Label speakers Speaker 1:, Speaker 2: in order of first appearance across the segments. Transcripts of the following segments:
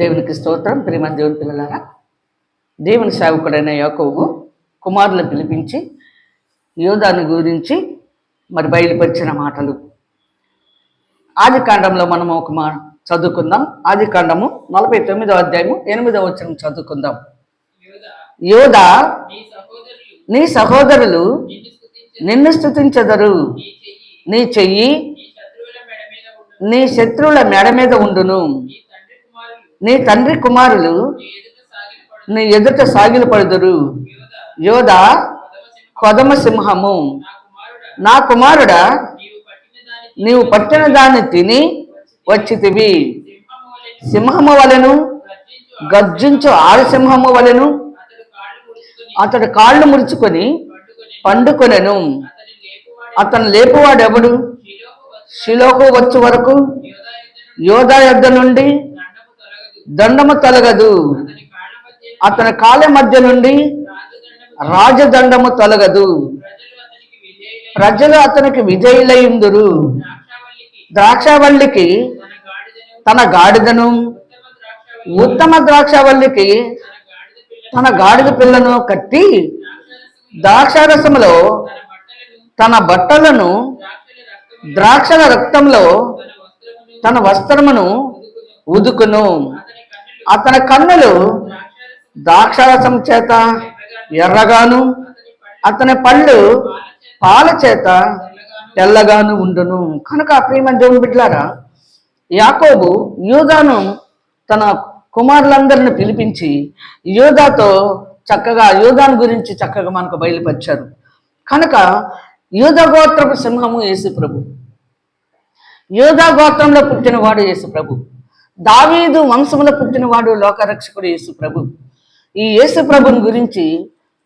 Speaker 1: దేవునికి స్తోత్రం. ప్రేమ దేవుని పిల్లలారా దేవుని సేవకుడైన యాకోబు కుమారులను పిలిపించి యోధాను గురించి మరి బయలుపరిచిన మాటలు. ఆది కాండంలో మనం ఒక మా చదువుకుందాం. ఆది కాండము నలభై తొమ్మిదో అధ్యాయము ఎనిమిదో వచ్చిన చదువుకుందాం. యోధ
Speaker 2: నీ సహోదరులు నిన్ను
Speaker 1: స్థుతించదరు
Speaker 2: నీ చెయ్యి
Speaker 1: నీ
Speaker 2: శత్రువుల మెడ మీద
Speaker 1: ఉండును.
Speaker 2: నీ తండ్రి కుమారులు
Speaker 1: నీ
Speaker 2: ఎదుట
Speaker 1: సాగిలు పడుదురు
Speaker 2: యోధ
Speaker 1: కొదమ సింహము.
Speaker 2: నా కుమారుడా నీవు పట్టిన
Speaker 1: దాన్ని తిని వచ్చితివి.
Speaker 2: సింహము
Speaker 1: వలెను
Speaker 2: గర్జించు
Speaker 1: గర్జించు వలెను
Speaker 2: అతడు కాళ్ళు ముడుచుకొని పండుకొనెను. అతను
Speaker 1: లేపువాడెవడు?
Speaker 2: శిలోకు వచ్చు
Speaker 1: వరకు.
Speaker 2: యోధ యుద్ధ
Speaker 1: నుండి
Speaker 2: దండము తొలగదు. అతని కాళ్ళ మధ్య
Speaker 1: నుండి
Speaker 2: రాజదండము
Speaker 1: తొలగదు.
Speaker 2: ప్రజలు అతనికి
Speaker 1: విజయులైందురు
Speaker 2: ద్రాక్షవల్లికి తన గాడిదను ఉత్తమ
Speaker 1: ద్రాక్షవల్లికి
Speaker 2: తన గాడిద
Speaker 1: పిల్లను కట్టి
Speaker 2: ద్రాక్షారసములో తన బట్టలను ద్రాక్షల
Speaker 1: రక్తంలో
Speaker 2: తన వస్త్రమును
Speaker 1: ఉదుకును.
Speaker 2: అతని కన్నులు
Speaker 1: అతని ద్రాక్షారసం చేత ఎర్రగాను
Speaker 2: అతని పళ్ళు పాల చేత
Speaker 1: తెల్లగాను ఉండును. కనుక ప్రేమ దేవుని బిడ్లారా యాకోబు యూదాను తన కుమారులందరిని పిలిపించి యూదాతో చక్కగా యూదాను గురించి చక్కగా మనకు బయలుపరిచారు. కనుక యూద గోత్రపు సింహము యేసు ప్రభు యోధా గోత్రంలో పుట్టినవాడు యేసు ప్రభు దావీదు వంశంలో పుట్టినవాడు లోకరక్షకుడు యేసు ప్రభు ఈ యేసు ప్రభుని గురించి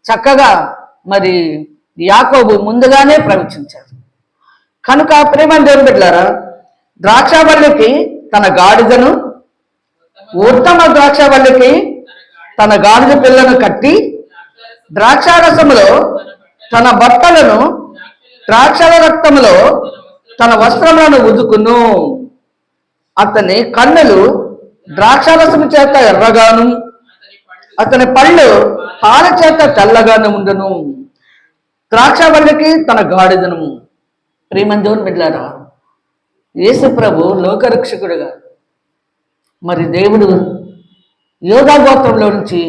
Speaker 1: చక్కగా మరి యాకోబు ముందుగానే ప్రవచించారు. కనుక ప్రేమ దేవుని బిడ్డలారా ద్రాక్షావల్లికి తన గాడిదను ఉత్తమ ద్రాక్షావల్లికి తన గాడిద పిల్లను కట్టి ద్రాక్షారసములో తన బట్టలను ద్రాక్షల రక్తములో తన వస్త్రములను ఉదుకును అతని కన్నులు ద్రాక్షారసము చేత ఎర్రగాను
Speaker 2: అతని పళ్ళు
Speaker 1: పాల చేత తెల్లగాను ఉండును. ద్రాక్షవల్లికి తన గాడిదను. ప్రేమందేవుని బిడ్డారా యేసు ప్రభు లోకరక్షకుడుగా. మరి దేవుడు యోగా గోత్రంలో నుంచి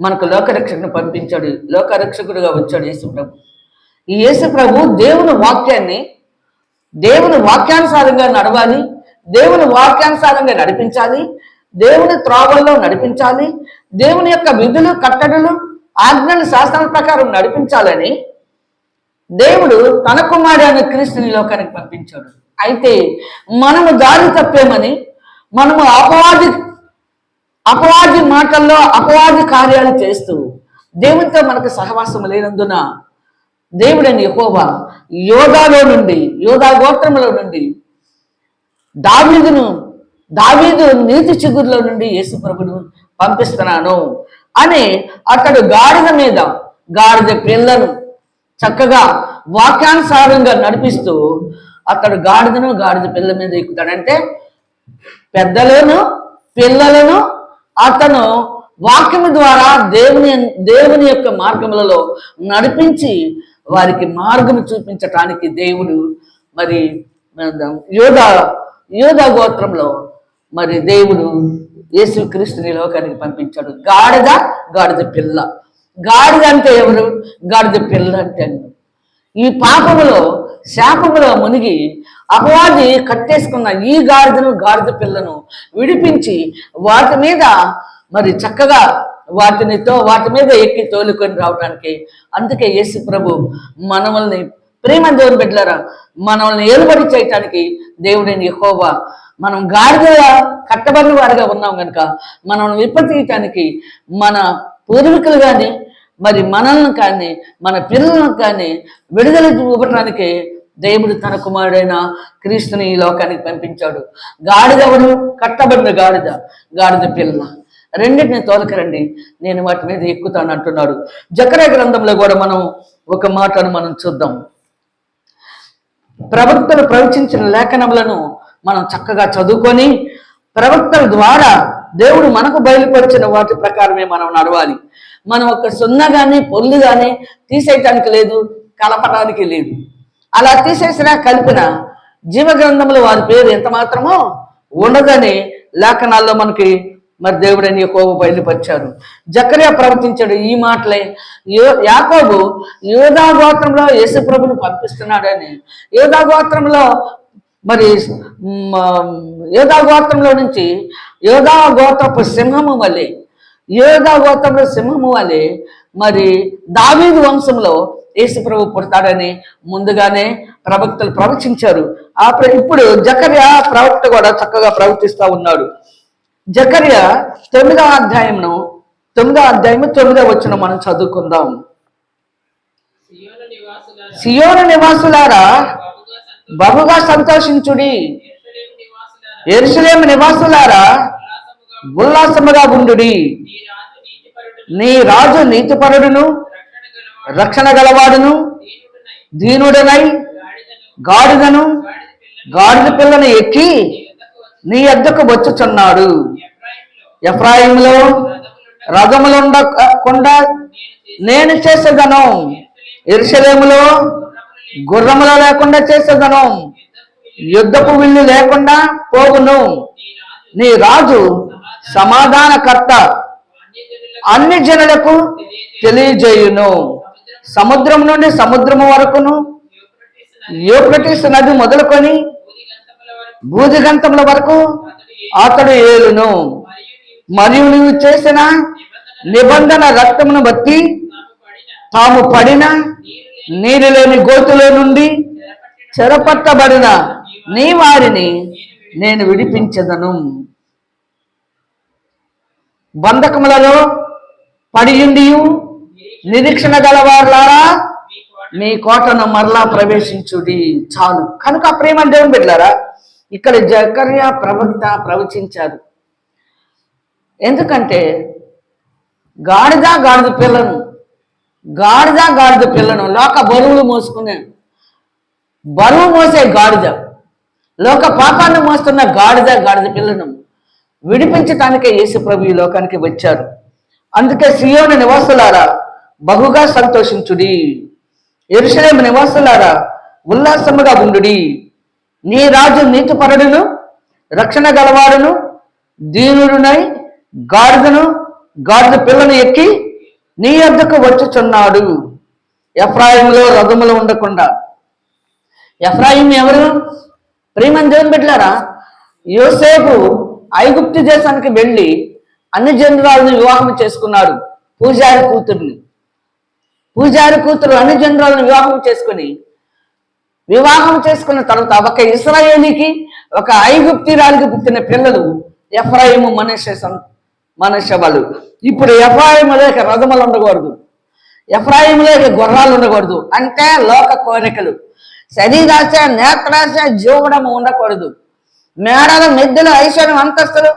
Speaker 1: మనకు లోకరక్షకుని పంపించాడు లోకరక్షకుడుగా వచ్చాడు యేసు ప్రభు. ఈ యేసు ప్రభు దేవుని వాక్యాన్ని దేవుని వాక్యానుసారంగా నడవాలి దేవుని వాక్యానుసారంగా నడిపించాలి దేవుని త్రోవల్లో నడిపించాలి దేవుని యొక్క విధులు కట్టడలు ఆజ్ఞలు శాస్త్రాల ప్రకారం నడిపించాలని దేవుడు తన కుమారుడైన క్రీస్తుని లోకానికి పంపించాడు. అయితే మనము దారి తప్పేమని మనము అపవాది అపవాది మాటల్లో అపవాది కార్యాలు చేస్తూ దేవునితో మనకు సహవాసం లేనందున దేవుడని యెహోవా యోధాలో నుండి యోధా గోత్రములో నుండి దావీదును దావీదు నీతి చిగురులో నుండి యేసుప్రభుడు పంపిస్తున్నాను అని అతడు గాడిద మీద గాడిద పిల్లను చక్కగా వాక్యానుసారంగా నడిపిస్తూ అతడు గాడిదను గాడిద పిల్ల మీద ఎక్కుతాడంటే పెద్దలను పిల్లలను అతను వాక్యము ద్వారా దేవుని దేవుని యొక్క మార్గములలో నడిపించి వారికి మార్గం చూపించటానికి దేవుడు మరి యోధ యోధ గోత్రంలో మరి దేవుడు యేసుక్రీస్తుని లోకానికి పంపించాడు. గాడిద గాడిద పిల్ల. గాడిద అంటే ఎవరు? గాడిద పిల్ల అంటే ఈ పాపములో శాపములో మునిగి అపవాది కట్టేసుకున్న ఈ గాడిదను గాడిద పిల్లను విడిపించి వాటి మీద మరి చక్కగా వాటినితో వాటి మీద ఎక్కి తోలుకొని రావడానికి అందుకే యేసు ప్రభు మనవల్ని ప్రేమ దేవుని బిడ్డలారా మనల్ని ఏలుబడి చేయటానికి దేవుడైన యహోవా మనం గాడిద కట్టబడిన వారిగా ఉన్నాం కనుక మనం విప్పతీయటానికి మన పూర్వీకులు కానీ మరి మనల్ని కానీ మన పిల్లలను కానీ విడుదల ఇవ్వటానికి దేవుడు తన కుమారుడైన క్రీస్తుని ఈ లోకానికి పంపించాడు. గాడిదవడు కట్టబడిన గాడిద గాడిద పిల్ల. రెండింటిని తోలకరండి నేను వాటి మీద ఎక్కుతాను అంటున్నాడు. జకర గ్రంథంలో కూడా మనం ఒక మాటను మనం చూద్దాం. ప్రవక్తలు ప్రవచించిన లేఖనములను మనం చక్కగా చదువుకొని ప్రవక్తల ద్వారా దేవుడు మనకు బయలుపరిచిన వాటి ప్రకారమే మనం నడవాలి. మనం ఒక సున్న కానీ పొల్లు కానీ తీసేయటానికి లేదు కలపడానికి లేదు. అలా తీసేసినా కలిపిన జీవగ్రంథంలో వారి పేరు ఎంత మాత్రమో ఉండదని లేఖనాల్లో మనకి మరి దేవుడని యకోబు బయలుపరిచారు జకర్యా ప్రవర్తించాడు ఈ మాటలే. యో- యాకోబు యోధా గోత్రంలో యేసుప్రభుని పంపిస్తున్నాడని. యోధా గోత్రంలో మరి యోధా గోత్రంలో నుంచి యోధా గోత్రపు సింహము వలె యోధా గోత్రంలో సింహము వలె మరి దావీదు వంశంలో యేసుప్రభు పుడతాడని ముందుగానే ప్రవక్తలు ప్రవచించారు. ఆ ఇప్పుడు జకర్యా ప్రవక్త కూడా చక్కగా ప్రవర్తిస్తా ఉన్నాడు. జకర్య తొమ్మిదవ అధ్యాయంను తొమ్మిదవ అధ్యాయము తొమ్మిదవ వచ్చిన మనం చదువుకుందాం.
Speaker 2: సియోన నివాసులారా బహుగా
Speaker 1: సంతోషించుడి.
Speaker 2: నివాసులారా
Speaker 1: ఎరుసలేం నివాసులారా
Speaker 2: ఉల్లాసముగా
Speaker 1: ఉండుడి.
Speaker 2: నీ రాజు
Speaker 1: నీతిపరుడును
Speaker 2: రక్షణ
Speaker 1: గలవాడును
Speaker 2: దీనుడనై గాడిదను గాడిద పిల్లను
Speaker 1: ఎక్కి
Speaker 2: నీ
Speaker 1: అద్దకు వచ్చుచున్నాడు.
Speaker 2: ఎఫ్రాయిములో రథములుండ
Speaker 1: రథములుండకుండా నేను చేసేదను. ఇర్షలేములో గుర్రములు లేకుండా చేసేదను. యుద్ధపు విల్లు లేకుండా పోగును
Speaker 2: నీ రాజు
Speaker 1: సమాధానకర్త. అన్ని జనులకు తెలియజేయును. సముద్రం నుండి సముద్రము వరకును
Speaker 2: యూఫ్రటీసు నది
Speaker 1: యూప్రటిస్ నది మొదలుకొని
Speaker 2: భూదిగంతముల వరకు అతడు
Speaker 1: ఏలును.
Speaker 2: మరియు నీవు
Speaker 1: చేసిన నిబంధన రక్తమును బట్టి
Speaker 2: తాము పడిన
Speaker 1: తాము
Speaker 2: నీరు లేని
Speaker 1: గోతులో నుండి చెరపట్టబడిన నీ వారిని నేను విడిపించదను. బంధకములలో పడియుండి నిరీక్షణ గలవారులారా
Speaker 2: మీ
Speaker 1: కోటను మరలా ప్రవేశించుడి. చాలు. కనుక ప్రేమ దేవుని బిడ్డారా ఇక్కడ జకర్య ప్రవక్త ప్రవచించారు. ఎందుకంటే గాడిద గాడిద పిల్లను గాడిద గాడిద పిల్లను లోక బరువులు మోసుకునే బరువు మోసే గాడిద లోక పాపాన్ని మోస్తున్న గాడిద గాడిద పిల్లను విడిపించటానికే యేసు ప్రభు ఈ లోకానికి వచ్చారు అందుకే సియోని నివాసులారా బహుగా సంతోషించుడి. ఎరుసలేము నివాసులారా ఉల్లాసముగా ఉండుడి. నీ రాజు నీతిపరుడును రక్షణ గలవాడును దీనుడునై గాడిదను గాడిద పిల్లను ఎక్కి నీ వద్దకు వచ్చుచున్నాడు. ఎఫ్రాయిములో రథములు ఉండకుండా. ఎఫ్రాయిం ఎవరు? ప్రేమని దేవుని బిడ్డలారా యోసేపు ఐగుప్తి దేశానికి వెళ్ళి అన్ని జనరాలను వివాహం చేసుకున్నాడు పూజారి కూతుర్ని. పూజారి కూతురు అన్ని జనరాలను వివాహం చేసుకుని వివాహం చేసుకున్న తర్వాత ఒక ఇస్రాయేలీకి ఒక ఐగుప్తిరాలికి పుట్టిన పిల్లలు ఎఫ్రాయిము మనుష్య మనుష్య వాళ్ళు ఇప్పుడు ఎఫ్రాయిములోకి రథములు ఉండకూడదు. ఎఫ్రాయిములోకి గుర్రాలు ఉండకూడదు. అంటే లోక కోరికలు. శరీరాశ నేత్రాశ జీవడము ఉండకూడదు. మేడల మిద్దెలు ఐశ్వర్యం అంతస్తులు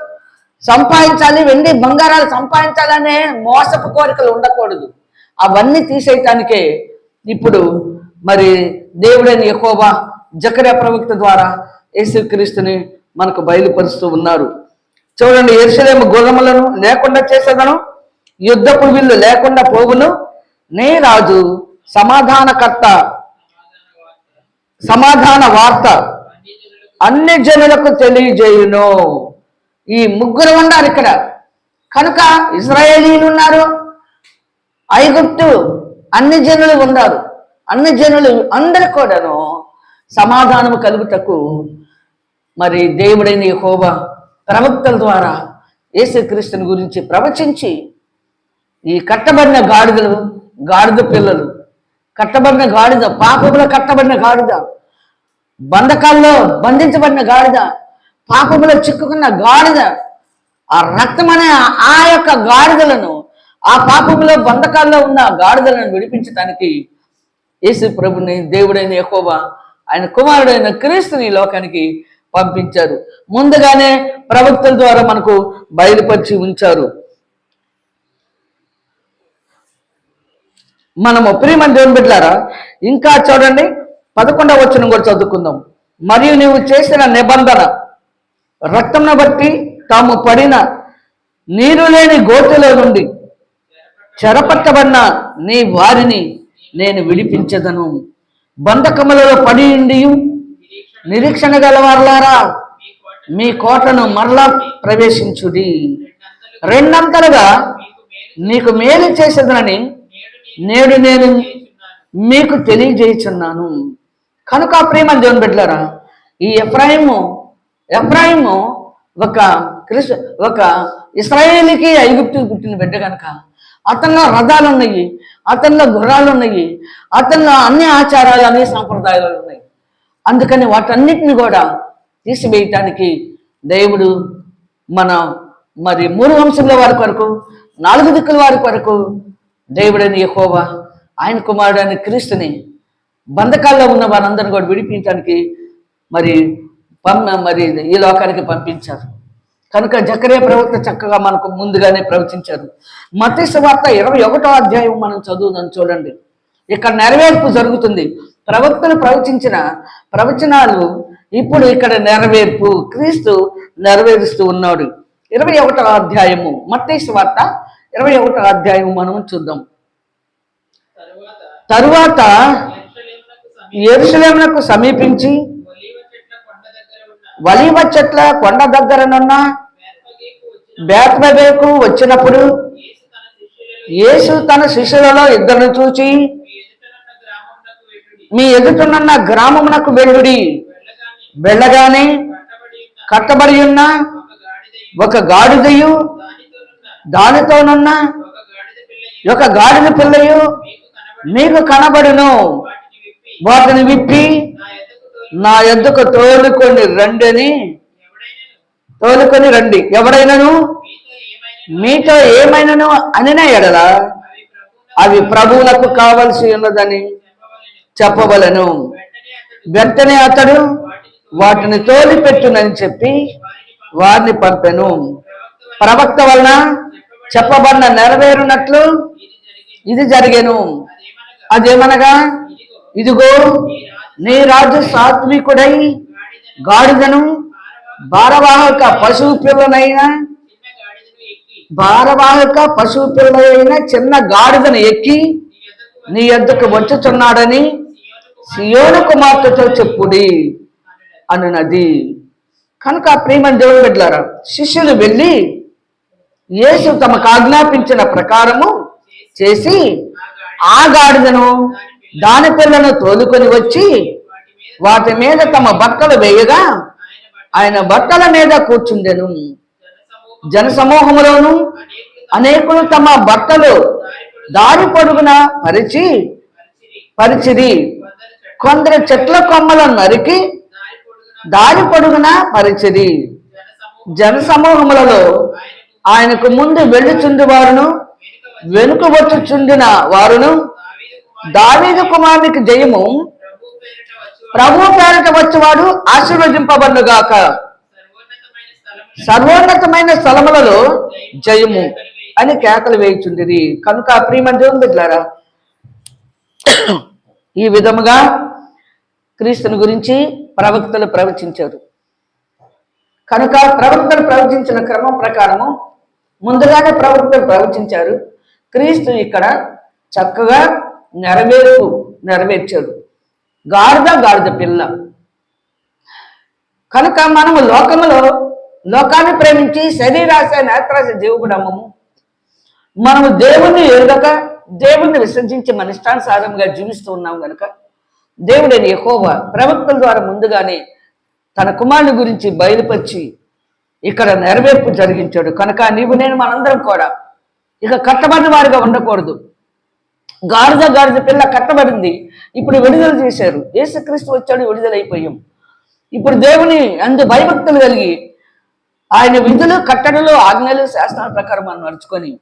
Speaker 1: సంపాదించాలి వెండి బంగారాలు సంపాదించాలనే మోసపు కోరికలు ఉండకూడదు. అవన్నీ తీసేయటానికే ఇప్పుడు మరి దేవుడైన ఎక్కువ జకరే ప్రవక్త ద్వారా యేసుక్రీస్తుని మనకు బయలుపరుస్తూ ఉన్నారు. చూడండి ఎరుసలేము గుర్రములను లేకుండా చేసేదను యుద్ధపు విల్లు లేకుండా పోవును. నే రాజు సమాధానకర్త సమాధాన వార్త అన్ని జనులకు తెలియజేయును. ఈ ముగ్గురు ఉన్నారు ఇక్కడ. కనుక ఇజ్రాయేలీలు ఉన్నారు ఐగుప్తు అన్ని జనులు ఉన్నారు. అన్ని జనులు అందరు కూడాను సమాధానము కలుగుటకు మరి దేవుడైన హోబా ప్రవక్తల ద్వారా యేసుక్రీస్తుని గురించి ప్రవచించి ఈ కట్టబడిన గాడిదలు గాడిద పిల్లలు కట్టబడిన గాడిద పాపములో కట్టబడిన గాడిద బంధకాల్లో బంధించబడిన గాడిద పాపములో చిక్కుకున్న గాడిద ఆ రక్తం అనే ఆ- యొక్క గాడిదలను ఆ పాపములో బంధకాల్లో ఉన్న ఆ గాడిదలను విడిపించడానికి యేసు ప్రభుని దేవుడైన ఎక్కువ ఆయన కుమారుడైన క్రీస్తుని లోకానికి పంపించారు. ముందుగానే ప్రవక్తల ద్వారా మనకు బయలుపరిచి ఉంచారు. మనము ప్రియమని దేవుని బిడ్డారా ఇంకా చూడండి పదకొండవ వచ్చిన కూడా చదువుకుందాం. మరియు నీవు చేసిన నిబంధన రక్తంను బట్టి తాము పడిన నీరు లేని గోతులో నుండి చెరపట్టబడిన నీ వారిని నేను విడిపించదను. బంధకములలో పడి ఉండి నిరీక్షణ గలవారులారా మీ కోటను మరలా ప్రవేశించుడి. రెండంతలుగా నీకు మేలు చేసేదనని నేడు నేను మీకు తెలియజేయుచున్నాను. కనుక ప్రేమ దేవుని బిడ్డలారా ఈ ఎఫ్రాయిము ఎఫ్రాయిము ఒక క్రిస్ ఒక ఇస్రాయేలీకి ఐగుప్తుకి పుట్టిన బిడ్డ కనుక అతనిలో రథాలు ఉన్నాయి అతనిలో గుర్రాలు ఉన్నాయి అతనిలో అన్ని ఆచారాలు అన్ని సాంప్రదాయాలు ఉన్నాయి. అందుకని వాటన్నిటిని కూడా తీసివేయటానికి దేవుడు మన మరి మూడు వంశంలో వారి కొరకు నాలుగు దిక్కుల వారి కొరకు దేవుడని యెహోవా ఆయన కుమారుడని క్రీస్తుని బంధకాల్లో ఉన్న వారందరిని కూడా విడిపించడానికి మరి పం మరి ఈ లోకానికి పంపించారు. కనుక జకరే ప్రవక్త చక్కగా మనకు ముందుగానే ప్రవచించారు. మతేసు వార్త ఇరవై ఒకటో అధ్యాయం మనం చదువుదాం చూడండి. ఇక్కడ నెరవేర్పు జరుగుతుంది. ప్రవక్తలు ప్రవచించిన ప్రవచనాలు ఇప్పుడు ఇక్కడ నెరవేర్పు క్రీస్తు నెరవేరుస్తూ ఉన్నాడు. ఇరవై ఒకటో అధ్యాయము మత్తేసు వార్త ఇరవై ఒకటో అధ్యాయము మనం చూద్దాం.
Speaker 2: తరువాత
Speaker 1: ఎరుసలేమునకు సమీపించి వలీవ చెట్ల కొండ దగ్గరనున్న
Speaker 2: బేత్మవేకు
Speaker 1: బేత్మబేకు వచ్చినప్పుడు
Speaker 2: యేసు తన శిష్యులలో
Speaker 1: యేసు తన శిష్యులలో ఇద్దరిని చూచి
Speaker 2: మీ ఎదుటనున్న గ్రామమునకు వెళ్ళుడి. వెళ్ళగానే కట్టబడి ఉన్న ఒక గాడిదయు దానితోనున్న ఒక గాడిద పిల్లయు మీకు
Speaker 1: కనబడును.
Speaker 2: వాటిని విప్పి నా
Speaker 1: ఎద్దుకు తోలుకొని రండి అని తోలుకొని రండి. ఎవడైనాను?
Speaker 2: మీతో
Speaker 1: ఏమైనాను?
Speaker 2: ఏమైనా
Speaker 1: ఏమైనను అనిన
Speaker 2: అవి
Speaker 1: ప్రభువులకు కావలసి ఉన్నదని.
Speaker 2: చెప్పవలెను.
Speaker 1: చెప్పవలను
Speaker 2: వెంటనే అతడు
Speaker 1: వాటిని తోలిపెట్టునని చెప్పి వారిని పంపెను ప్రవక్త వలన చెప్పబడిన నెరవేరునట్లు
Speaker 2: ఇది
Speaker 1: జరిగేను
Speaker 2: అదేమనగా ఇదిగో
Speaker 1: నీ రాజు సాత్వికుడై
Speaker 2: గాడిదను
Speaker 1: భారవాహక పశువు పిల్లనైనా భారవాహక పశువు పిల్లలైన చిన్న గాడిదను ఎక్కి
Speaker 2: నీ
Speaker 1: ఎద్దకు వచ్చుచున్నాడని సియోను కుమార్తెతో చెప్పుడి అన్నది. కనుక ప్రేమ దేవుడు బిడ్డలారా శిష్యులు వెళ్ళి యేసు తమకు ఆజ్ఞాపించిన ప్రకారము చేసి ఆ గాడిదను దాని పిల్లను తోలుకొని వచ్చి
Speaker 2: వాటి మీద
Speaker 1: తమ బట్టలు వేయగా
Speaker 2: ఆయన
Speaker 1: బట్టల మీద కూర్చుండెను.
Speaker 2: జనసమూహంలోను
Speaker 1: జన సమూహములోను
Speaker 2: అనేకులు
Speaker 1: తమ బట్టలు దారి పొడుగున పరిచి
Speaker 2: పరిచిది
Speaker 1: పరిచిరి.
Speaker 2: కొందరు చెట్ల
Speaker 1: కొమ్మలను నరికి
Speaker 2: దారి పొడుగున పరిచిది
Speaker 1: జన సమూహములలో
Speaker 2: ఆయనకు
Speaker 1: ముందు వెళ్ళుచుండి వారును
Speaker 2: వెనుక
Speaker 1: వచ్చుచుండిన వారును
Speaker 2: దావీదు
Speaker 1: కుమారునికి జయము
Speaker 2: ప్రభు పేరిట వచ్చేవాడు
Speaker 1: ఆశీర్వదింపబడుగాక
Speaker 2: సర్వోన్నతమైన
Speaker 1: సర్వోన్నతమైన స్థలములలో జయము అని కేకలు వేయుచుండిది కనుక ప్రియమ దేవుని బిడ్డలారా ఈ విధముగా క్రీస్తుని గురించి ప్రవక్తలు ప్రవచించారు. కనుక ప్రవక్తలు ప్రవచించిన క్రమం ప్రకారము ముందుగానే ప్రవక్తలు ప్రవచించారు. క్రీస్తు ఇక్కడ చక్కగా నెరవేర్పు నెరవేర్చాడు. గాడిద గాడిద పిల్ల. కనుక మనము లోకములో లోకాన్ని ప్రేమించి శరీరాశ నేత్రాశ జీవగుడమ్మము మనము దేవుణ్ణి ఎరుగక దేవుణ్ణి విసర్జించి మన ఇష్టానుసారంగా జీవిస్తూ ఉన్నాం కనుక దేవుడైన యహోవ ప్రవక్తల ద్వారా ముందుగానే తన కుమారుని గురించి బయలుపరిచి ఇక్కడ నెరవేర్పు జరిగించాడు. కనుక నీవు నేను మనందరం కూడా ఇక కట్టబడిన వారిగా ఉండకూడదు. గాడిద గాడిద పిల్ల కట్టబడింది. ఇప్పుడు విడుదల చేశారు. యేసుక్రీస్తు వచ్చాడు విడుదలైపోయాం. ఇప్పుడు దేవుని అందు భయభక్తులు కలిగి ఆయన విధులు కట్టడలు ఆజ్ఞలు శాస్త్రాల ప్రకారం మనం నడుచుకొని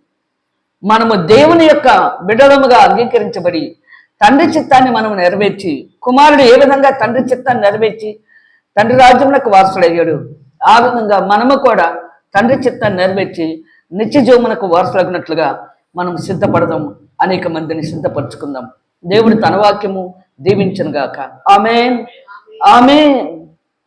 Speaker 1: మనము దేవుని యొక్క బిడలముగా అంగీకరించబడి తండ్రి చిత్తాన్ని మనం నెరవేర్చి కుమారుడు ఏ విధంగా తండ్రి చిత్తాన్ని నెరవేర్చి తండ్రి రాజ్యములకు వారసుడయ్యాడు ఆ విధంగా మనము కూడా తండ్రి చిత్తాన్ని నెరవేర్చి నిత్య జీవమునకు వారసులగినట్లుగా మనం సిద్ధపడదాం అనేక మందిని సిద్ధపరచుకుందాం. దేవుడు తన వాక్యము దీవించను గాక ఆమెన్. ఆమెన్.